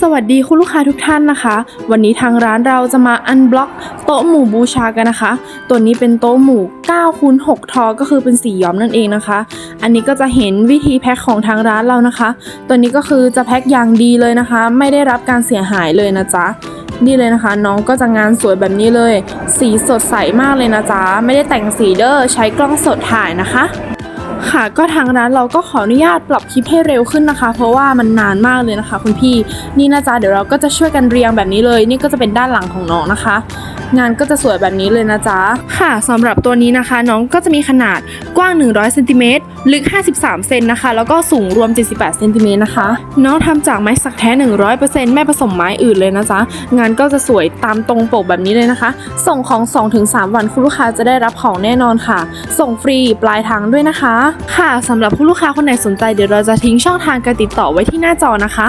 สวัสดีคุณลูกค้าทุกท่านนะคะ วันนี้ทางร้านเราจะมาอันบล็อกโต๊ะหมู่บูชากันนะคะ ตัวนี้เป็นโต๊ะหมู่9คูณ6ทอก็คือเป็นสีย้อมนั่นเองนะคะ อันนี้ก็จะเห็นวิธีแพ็คของทางร้านเรานะคะ ตัวนี้ก็คือจะแพ็คอย่างดีเลยนะคะ ไม่ได้รับการเสียหายเลยนะจ๊ะนี่เลยนะคะ น้องก็จะงานสวยแบบนี้เลย สีสดใสมากเลยนะจ๊ะไม่ได้แต่งสีเด้อใช้กล้องสดถ่ายนะคะ ค่ะ ก็ทางร้านเราก็ขออนุญาตปรับคลิปให้เร็วขึ้นนะคะ เพราะว่ามันนานมากเลยนะคะ คุณพี่นี่นะจ๊ะเดี๋ยวเราก็จะช่วยกันเรียงแบบนี้เลย นี่ก็จะเป็นด้านหลังของน้องนะคะ งานก็จะสวยแบบนี้เลยนะจ๊ะ ค่ะสำหรับตัวนี้นะคะ น้องก็จะมีขนาดกว้าง 100เซนติเมตรลึก 53 เซนนะคะ แล้วก็สูงรวม 78เซนติเมตรนะคะ น้องทำจากไม้สักแท้ 100%ไม่ผสมไม้อื่นเลยนะจ๊ะ งานก็จะสวยตามตรงปกแบบนี้เลยนะคะ ส่งของ 2-3 วันคุณลูกค้าจะได้รับของแน่นอนค่ะ ส่งฟรีปลายทางด้วยนะคะ ค่ะสำหรับผู้ลูกค้าคนไหนสนใจเดี๋ยวเราจะทิ้งช่องทางการติดต่อไว้ที่หน้าจอนะคะ